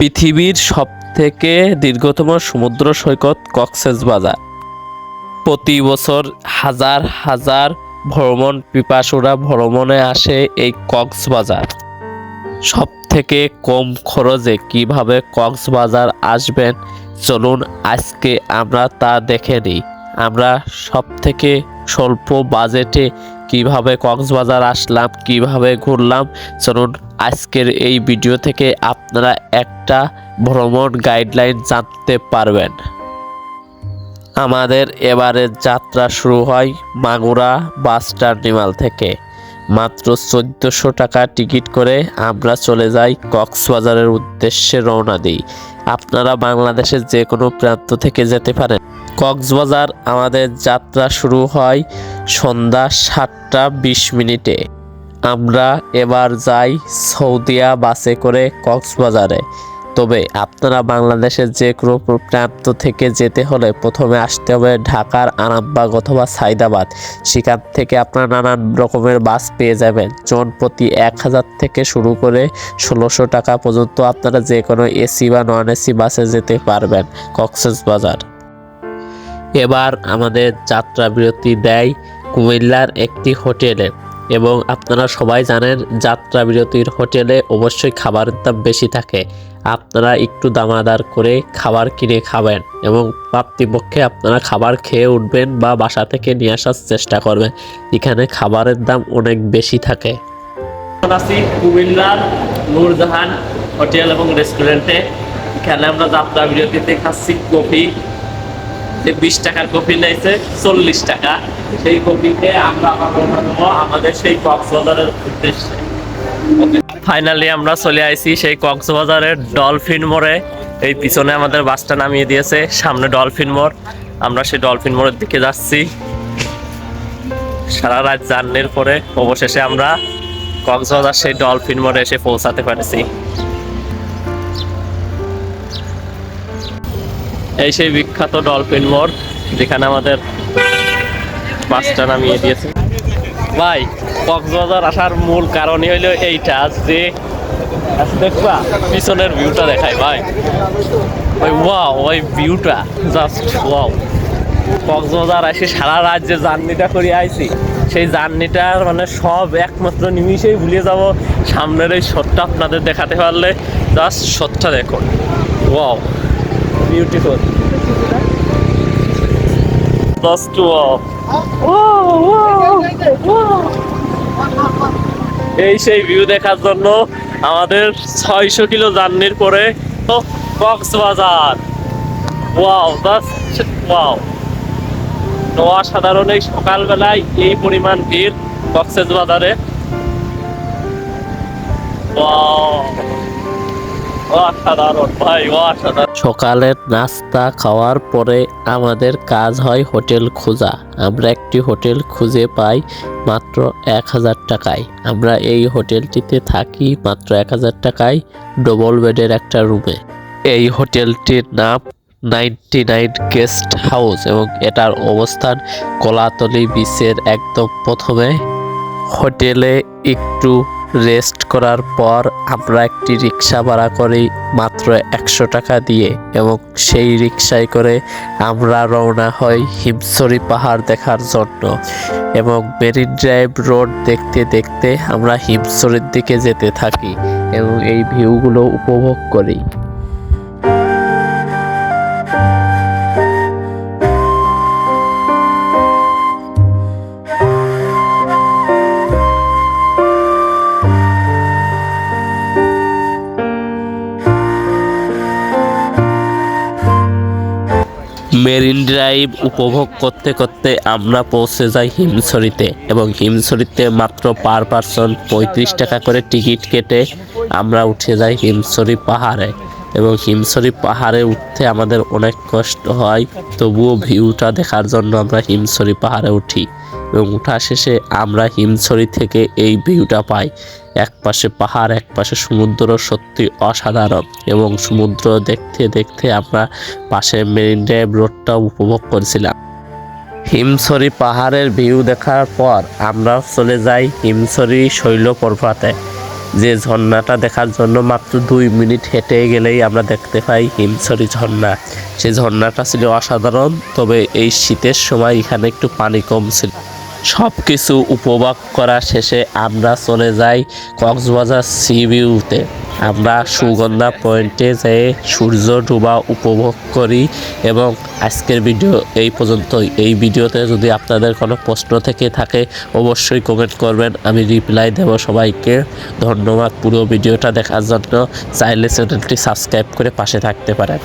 পৃথিবীর সবথেকে দীর্ঘতম সমুদ্র সৈকত কক্সেস বাজার। প্রতি বছর হাজার হাজার ভ্রমণ পিপাসুরা ভ্রমণে আসে এই কক্সবাজার সব থেকে কম খরচে কীভাবে কক্সবাজার আসবেন, চলুন আজকে আমরা তা দেখে নিই। আমরা সব থেকে স্বল্প বাজেটে কীভাবে কক্সবাজার আসলাম, কীভাবে ঘুরলাম, চলুন আজকের এই ভিডিও থেকে আপনারা একটা ভ্রমণ গাইডলাইন জানতে পারবেন। আমাদের এবারের যাত্রা শুরু হয় মাগুরা বাস টার্মিনাল থেকে। মাত্র চোদ্দোশো টাকা টিকিট করে আমরা চলে যাই কক্সবাজারের উদ্দেশ্যে রওনা দিই। আপনারা বাংলাদেশের যে কোনো প্রান্ত থেকে যেতে পারেন। কক্সবাজার আমাদের যাত্রা শুরু হয় সন্ধ্যা সাতটা বিশ মিনিটে। আমরা এবার যাই সৌদিয়া বাসে করে কক্সবাজারে। তবে আপনারা বাংলাদেশের যে কোনো প্রান্ত থেকে যেতে হলে প্রথমে আসতে হবে ঢাকার আরামবাগ অথবা সাইদাবাদ। সেখান থেকে আপনারা নানান রকমের বাস পেয়ে যাবেন। জন প্রতি এক হাজার থেকে শুরু করে ষোলোশো টাকা পর্যন্ত আপনারা যে কোনো এসি বা নন এসি বাসে যেতে পারবেন কক্সেস বাজার এবার আমাদের যাত্রা বিরতি দেয় কুমিল্লার একটি হোটেলে। এবং আপনারা সবাই জানেন যাত্রা বিরতির হোটেলে অবশ্যই খাবারের দাম বেশি থাকে। আপনারা একটু দামাদার করে খাবার কিনে খাবেন এবং প্রাপ্তিপক্ষে আপনারা খাবার খেয়ে উঠবেন বা বাসা থেকে নিয়ে আসার চেষ্টা করবেন। এখানে খাবারের দাম অনেক বেশি থাকে। আছি কুমিল্লার নূরজাহান হোটেল এবং রেস্টুরেন্টে। এখানে আমরা যাত্রা বিরতিতে খাচ্ছি কফি। যে বিশ টাকার চল্লিশ টাকা। সেই আমরা আমাদের সেই কক্সবাজারের উদ্দেশ্যে। ফাইনালি আমরা চলে আইছি সেই কক্সবাজারের ডলফিন মোড়ে। এই পিছনে আমাদের বাসটা নামিয়ে দিয়েছে, সামনে ডলফিন মোড়। আমরা সেই ডলফিন মোড়ের দিকে যাচ্ছি। সারা রাত জার্নির পরে অবশেষে আমরা কক্সবাজার সেই ডলফিন মোড়ে এসে পৌঁছাতে পেরেছি। এই সেই বিখ্যাত ডলফিন মোড় যেখানে আমাদের বাসটা নামিয়ে দিয়েছে। ভাই কক্সবাজার আসার মূল কারণই হইল এইটা যে আচ্ছা, দেখবা পিছনের ভিউটা দেখায় ভাই। ওই ওয়াও ওই ভিউটা জাস্ট ওয়াও কক্সবাজার এসে সারা রাত যে জার্নিটা করে আইছি। সেই জার্নিটার মানে সব একমাত্র নিমিষেই ভুলে যাব সামনের এই শটটা আপনাদের দেখাতে পারলে। জাস্ট শটটা দেখুন। ওয়াও বিউটিফুল জাস্ট ওয়াও এই সেই ভিউ দেখার জন্য আমাদের ছয়শো কিলো জার্নির পরে কক্সবাজার। ওয়াও ওয়াও অসাধারণ এই সকালবেলায় এই পরিমাণ ভিড় কক্সেস বাজারে অসাধারণ ভাই অসাধারণ সকালের নাস্তা খাওয়ার পরে আমাদের কাজ হয় হোটেল খোঁজা। আমরা একটি হোটেল খুঁজে পাই মাত্র এক হাজার টাকায়। আমরা এই হোটেলটিতে থাকি মাত্র এক হাজার টাকায় ডবল বেডের একটা রুমে এই হোটেলটির নাম নাইনটি নাইন গেস্ট হাউস এবং এটার অবস্থান কলাতলি বিচের একদম প্রথমে। হোটেলে একটু রেস্ট করার পর আমরা একটি রিক্সা ভাড়া করি মাত্র একশো টাকা দিয়ে এবং সেই রিক্সায় করে আমরা রওনা হই হিমসরি পাহাড় দেখার জন্য এবং মেরিন ড্রাইভ রোড দেখতে দেখতে আমরা হিমসরির দিকে যেতে থাকি এবং এই ভিউগুলো উপভোগ করি। মেরিন ড্রাইভ উপভোগ করতে করতে আমরা পৌঁছে যাই হিমসরিতে এবং হিমসরিতে মাত্র পার পারসন পঁয়ত্রিশ টাকা করে টিকিট কেটে আমরা উঠে যাই হিমসরি পাহাড়ে এবং হিমসরি পাহাড়ে উঠতে আমাদের অনেক কষ্ট হয়, তবুও ভিউটা দেখার জন্য আমরা হিমসরি পাহাড়ে উঠি। এবং উঠা শেষে আমরা হিমছড়ি থেকে এই ভিউটা পাই। এক পাশে পাহাড়, এক পাশে সমুদ্র সত্যি অসাধারণ এবং সমুদ্র দেখতে দেখতে আমরা পাশে মেরিন ড্রাইভ রোডটাও উপভোগ করেছিলাম। হিমছড়ি পাহাড়ের ভিউ দেখার পর আমরা চলে যাই হিমছড়ি শৈল পর্বতে যে ঝর্ণাটা দেখার জন্য মাত্র দুই মিনিট হেঁটে গেলেই আমরা দেখতে পাই হিমছড়ি ঝর্ণা। সেই ঝর্ণাটা ছিল অসাধারণ, তবে এই শীতের সময় এখানে একটু পানি কম ছিল। সব কিছু উপভোগ করা শেষে আমরা চলে যাই কক্সবাজার সি ভিউতে। আমরা সুগন্ধা পয়েন্টে যেয়ে সূর্য ডোবা উপভোগ করি এবং আজকের ভিডিও এই পর্যন্তই। এই ভিডিওতে যদি আপনাদের কোনো প্রশ্ন থেকে থাকে, অবশ্যই কমেন্ট করবেন। আমি রিপ্লাই দেব সবাইকে। ধন্যবাদ পুরো ভিডিওটা দেখার জন্য। চাইলে চ্যানেলটি সাবস্ক্রাইব করে পাশে থাকতে পারেন।